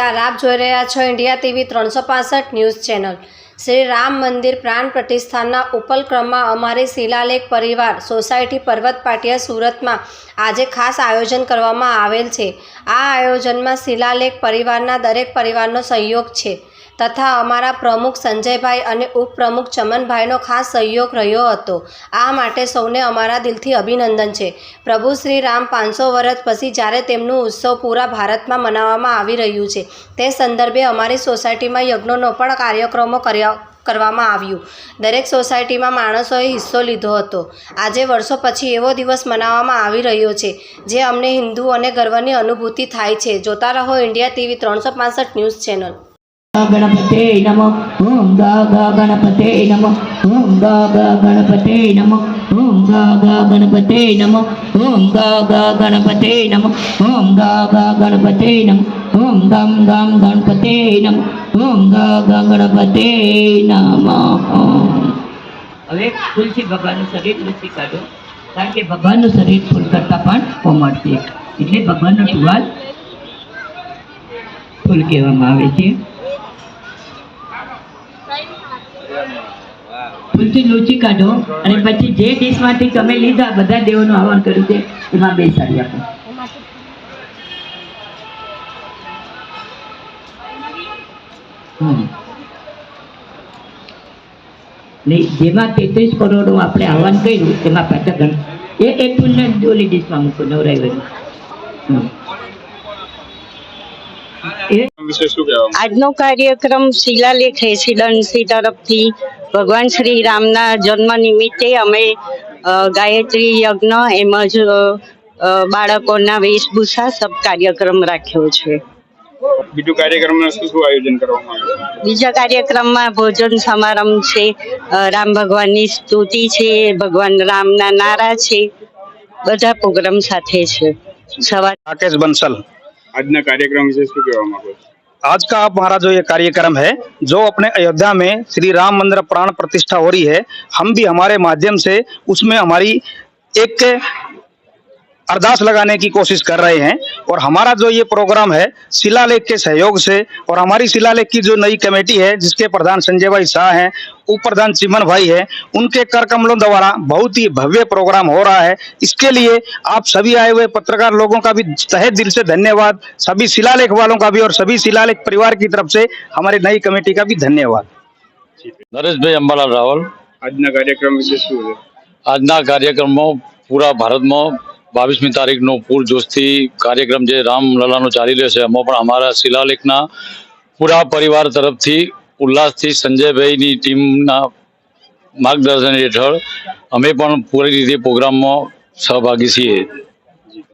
નમસ્કાર, આપ જોઈ રહ્યા છો ઇન્ડિયા ટીવી ત્રણસો ન્યૂઝ ચેનલ. શ્રી રામ મંદિર પ્રાણ પ્રતિષ્ઠાનના ઉપલક્રમમાં અમારી શિલાલેખ પરિવાર, સોસાયટી, પર્વત પાટિયા સુરતમાં આજે ખાસ આયોજન કરવામાં આવેલ છે. આ આયોજનમાં શિલાલેખ પરિવારના દરેક પરિવારનો સહયોગ છે. તથા અમારા પ્રમુખ સંજયભાઈ અને ઉપપ્રમુખ ચમનભાઈનો ખાસ સહયોગ રહ્યો હતો. આ માટે સૌને અમારા દિલથી અભિનંદન છે. પ્રભુ શ્રી રામ પાંચસો વર્ષ પછી જ્યારે તેમનું ઉત્સવ પૂરા ભારતમાં મનાવવામાં આવી રહ્યું છે, તે સંદર્ભે અમારી સોસાયટીમાં યજ્ઞોનો પણ કાર્યક્રમો કર્યા, કરવામાં આવ્યું. દરેક સોસાયટીમાં માણસોએ હિસ્સો લીધો હતો. આજે વર્ષો પછી એવો દિવસ મનાવવામાં આવી રહ્યો છે, જે અમને હિન્દુ અને ગર્વની અનુભૂતિ થાય છે. જોતા રહો ઇન્ડિયા ટીવી ત્રણસો ન્યૂઝ ચેનલ. નમઃ ઓમ ગા ગા ગણપતે નમઃ ઓમ ગા ગણપતે નમઃ ઓમ ગા ગા ગણપતે નમઃ ઓમ ગા ગા ગણપતે નમઃ ઓમ ગા ગા ગણપતે નમઃ ઓમ ગમ ગમ ગણપતે નમઃ ઓમ ગા ગા ગણપતે નમ હવે તુલસી ભગવાનનું શરીર તુલસી કાઢો. કારણ કે ભગવાનનું શરીર ફૂલ કરતાં પણ કોમળ એટલે ભગવાનનો ટુવાલ ફૂલ કહેવામાં આવે છે. ફૂલથી લૂચી કાઢો અને પછી જે ડીશમાંથી તમે લીધા બધા દેવોનું આહવાન કર્યું છે એમાં બેસાડી આપો. જેમાં તેત્રીસ કરોડનું આપણે આહવાન કર્યું તેમાં પાછા ગણ એ એક ફૂલને ઓલી ડીશમાં મૂકો નવરાઈ હમ. એ વિશે શું કહેવા આજનો કાર્યક્રમ શિલાલેખ રેસિડન્સી તરફથી ભગવાન શ્રી રામના જન્મ નિમિત્તે અમે ગાયત્રી યજ્ઞ એમ જ બાળકોના વેશભૂષા સબ કાર્યક્રમ રાખ્યો છે. બીજું કાર્યક્રમમાં શું શું આયોજન કરવામાં આવ્યું? બીજા કાર્યક્રમમાં ભોજન સમારંભ છે રામ ભગવાનની સ્તુતિ છે ભગવાન રામના નારા છે બધા પ્રોગ્રામ સાથે છે. સવાર રાકેશ બંસલ. આજના કાર્યક્રમ વિશે શું કહેવા માંગો છો? आज का आप हमारा जो ये कार्यक्रम है जो अपने अयोध्या में श्री राम मंदिर प्राण प्रतिष्ठा हो रही है हम भी हमारे माध्यम से उसमें हमारी एक अरदास लगाने की कोशिश कर रहे हैं और हमारा जो ये प्रोग्राम है शिलालेख के सहयोग से और हमारी शिलालेख की जो नई कमेटी है जिसके प्रधान संजय भाई शाह हैं उप प्रधान चिमन भाई है उनके कर कमलों द्वारा बहुत ही भव्य प्रोग्राम हो रहा है इसके लिए आप सभी आए हुए पत्रकार लोगों का भी तहे दिल से धन्यवाद सभी शिलालेख वालों का भी और सभी शिलालेख परिवार की तरफ से हमारी नई कमेटी का भी धन्यवाद નરેશભાઈ અંબાલાલ રાવલ આજના કાર્યક્રમ વિશે શું છે આજના કાર્યક્રમમાં પૂરા ભારતમાં બાવીસમી તારીખનો પૂરજોશથી કાર્યક્રમ જે રામલલાનો ચાલી રહ્યો છે, એમાં પણ અમારા શિલાલેખના પૂરા પરિવાર તરફથી ઉલ્લાસથી સંજયભાઈની ટીમના માર્ગદર્શન હેઠળ અમે પણ પૂરી રીતે પ્રોગ્રામમાં સહભાગી છીએ.